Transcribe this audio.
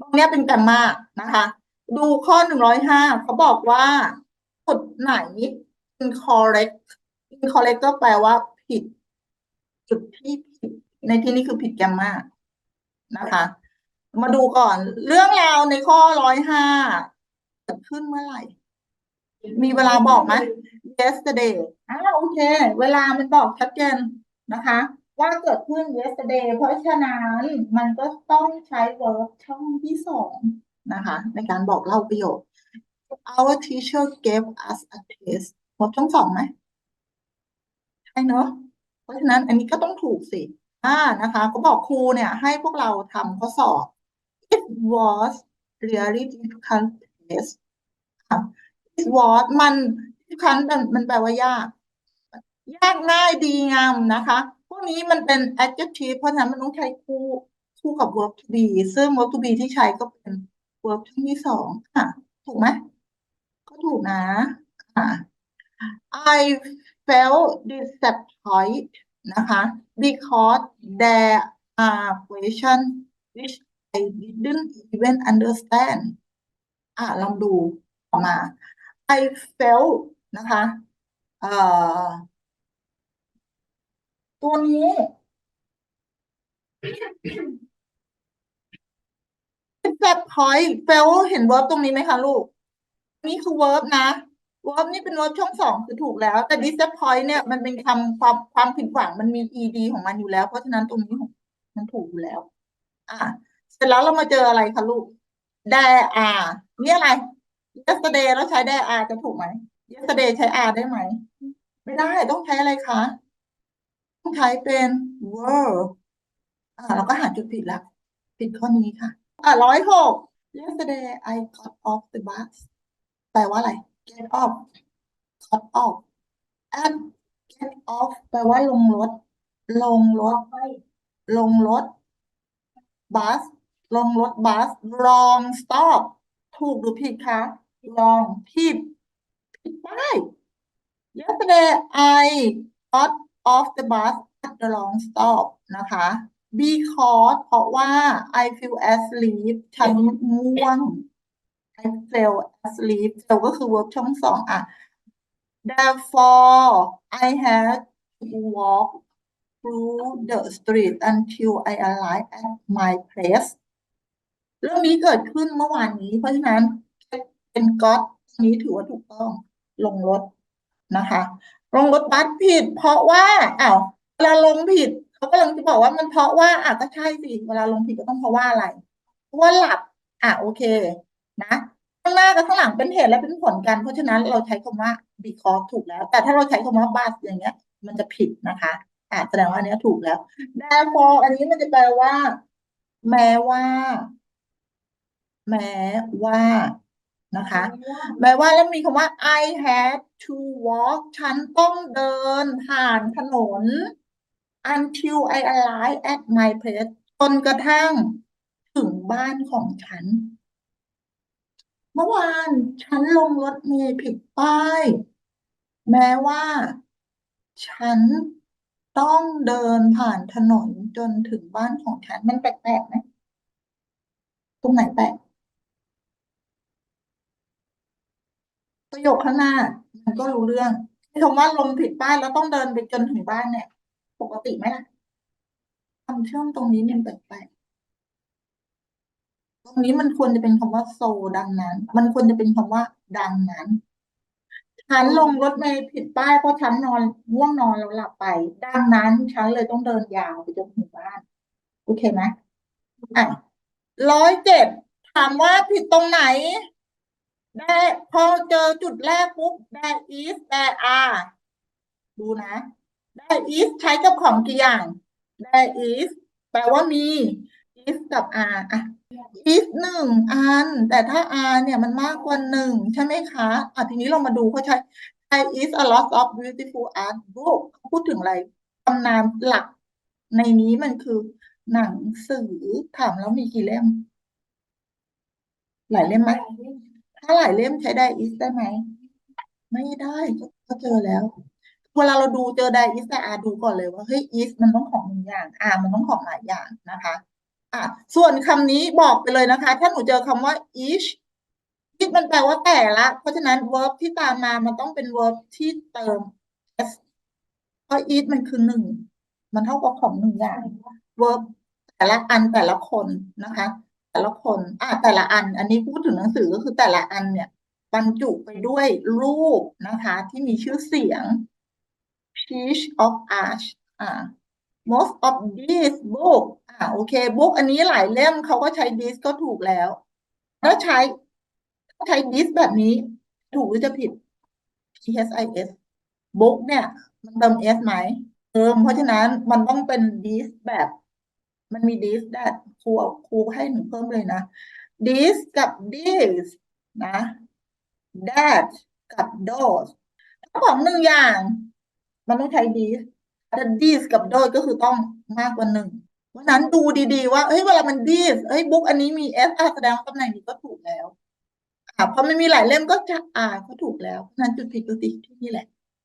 ตรงนี้เป็นแกมมานะคะ ดูข้อหนึ่งร้อยห้าเขาบอกว่าจุดไหน incorrect incorrect ก็แปลว่าผิด จุดที่ผิด ในที่นี้คือผิดแกมมานะคะ มาดูก่อน เรื่องราวในข้อร้อยห้าเกิดขึ้นเมื่อไหร่ มีเวลาบอกไหม yesterday อ่าโอเค เวลามันบอกชัดเจนนะคะ ว่าเกิดขึ้น yesterday เพราะฉะนั้นมันก็ต้องใช้ verb ช่องที่สองนะคะ ในการบอกเล่าประโยค our teacher gave us a test verb ช่องสองไหมใช่เนอะเพราะฉะนั้นอันนี้ก็ต้องถูกสิอ่านะคะ ก็บอกครูเนี่ย ให้พวกเราทำข้อสอบ it was really difficult test ค่ะ it was มันทุกครั้งมันมันแปลว่ายาก ยากง่ายดีงามนะคะ วกนี้มันเป็น adjective เพราะฉะนั้นมันต้องใช้คู่คู่กับ verb to be ซึ่ง verb to be ที่ใช้ก็เป็น verb ช่องที่สองค่ะ ถูกไหมก็ถูกนะค่ะ I felt disappointed นะคะ because there are questions which I didn't even understand อะลองดูออกมา I felt นะคะเอ่อ ตัวนี้ disappoint felt เห็น verb ตรงนี้ไหมคะลูก นี่คือ verb นะ verb นี่เป็น verb ช่องสองคือถูกแล้ว แต่ disappoint เนี่ยมันเป็นคำความความผิดหวังมันมี ed ของมันอยู่แล้ว เพราะฉะนั้นตรงนี้มันถูกอยู่แล้ว อะเสร็จแล้วเรามาเจออะไรคะลูก there are นี่อะไร yesterday แล้วใช้ there are จะถูกไหม yesterday ใช้ are ได้ไหม ไม่ได้ต้องใช้อะไรคะ ต้องใช้เป็น were อ่าเราก็หาจุดผิดละผิดข้อนี้ค่ะ อ่าร้อยหก yesterday I got off the bus แปลว่าอะไร get off got off and get off แปลว่าลงรถ ลงรถ ลงรถ bus ลงรถบัส wrong stop ถูกหรือผิดคะ wrong ผิดผิดได้ yesterday I got off the bus at the wrong stop นะคะ because เพราะว่า I feel asleep ฉันง่วง I fell asleep fell ก็คือ verb ช่องสองอะ therefore I had to walk through the street until I arrived at my place เรื่องนี้เกิดขึ้นเมื่อวานนี้ เพราะฉะนั้นเป็นก็ตนี้ถือว่าถูกต้องลงรถนะคะ ลงรถบัสผิดเพราะว่าอ้าว เวลาลงผิดเขากำลังจะบอกว่ามันเพราะว่าอะก็ใช่สิเวลาลงผิดก็ต้องเพราะว่าอะไรเพราะว่าหลับ อะโอเค นะข้างหน้ากับข้างหลังเป็นเหตุและเป็นผลกัน เพราะฉะนั้นเราใช้คำว่า because ถูกแล้ว แต่ถ้าเราใช้คำว่า but อย่างเงี้ย มันจะผิดนะคะอะแสดงว่าอันนี้ถูกแล้ว therefore อันนี้มันจะแปลว่า แม้ว่า แม้ว่า นะคะ แม้ว่าแล้วมีคำว่า I had to walk ฉันต้องเดินผ่านถนน until I arrive at my place จนกระทั่งถึงบ้านของฉัน เมื่อวานฉันลงรถเมล์ผิดป้าย แม้ว่า ฉันต้องเดินผ่านถนนจนถึงบ้านของฉัน มันแปลกๆไหมตรงไหนแปลกประโยคข้างหน้า มันก็รู้เรื่องคำว่าลงผิดป้ายแล้วต้องเดินไปจนถึงบ้านเนี่ย ปกติไหมล่ะคำเชื่อมตรงนี้มันแปลกๆตรงนี้มันควรจะเป็นคำว่าโซดังนั้น มันควรจะเป็นคำว่า ดังนั้นฉันลงรถเมล์ผิดป้ายเพราะฉันนอนง่วงนอนแล้วหลับไป ดังนั้นฉันเลยต้องเดินยาวไปจนถึงบ้านโอเคไหมอะร้อยเจ็ดถามว่าผิดตรงไหน ได้พอเจอจุดแรกปุ๊บ there is there are ดูนะ there is ใช้กับของกี่อย่าง there is แปลว่ามี is กับ are อะ is หนึ่งอัน แต่ถ้า are เนี่ยมันมากกว่าหนึ่งใช่ไหมคะอะทีนี้เรามาดูเขาใช้ there is a lot of beautiful art book เขาพูดถึงอะไรตำนานหลัก ในนี้มันคือ หนังสือถามแล้วมีกี่เล่ม หลายเล่มไหมถ้าหลายเล่มใช้ไดอิสได้ไหม ไม่ได้ก็เจอแล้ว เวลาเราดูเจอไดอิสแต่อาดูก่อนเลยว่าเฮ้ยอิสมันต้องของหนึ่งอย่างอามันต้องของหลายอย่างนะคะอะส่วนคำนี้บอกไปเลยนะคะ ถ้าหนูเจอคำว่า each each มันแปลว่าแต่ละ เพราะฉะนั้น verb ที่ตามมามันต้องเป็น verb ที่เติม s เพราะ each มันคือหนึ่งมันเท่ากับของหนึ่งอย่าง verb แต่ละอันแต่ละคนนะคะ แต่ละคนอะแต่ละอัน อันนี้พูดถึงหนังสือก็คือแต่ละอันเนี่ยบรรจุไปด้วยรูปนะคะ ที่มีชื่อเสียง Peach of Arch อ่า most of these book อ่าโอเค book อันนี้หลายเล่มเขาก็ใช้ this ก็ถูกแล้ว ถ้าใช้ถ้าใช้ this แบบนี้ ถูกหรือจะผิด P H I S book เนี่ย มันเติม s ไหมเติมเพราะฉะนั้นมันต้องเป็น this แบบ มันมี this that ครูครูให้หนูเพิ่มเลยนะ this กับ this นะ that กับ those ถ้าของหนึ่งอย่าง มันต้องใช้ this แต่ this กับโดยก็คือต้องมากกว่าหนึ่งเพราะนั้นดูดีๆว่าเฮ้ยเวลามันดีสเฮ้ยบุ๊กอันนี้มีเอะแสดงว่าตำแหน่งนี้ก็ถูกแล้วค่ะพอมันมีหลายเล่มก็จะอ่านก็ถูกแล้วเพราะนั้นจุดผิดก็ติดที่นี่แหละ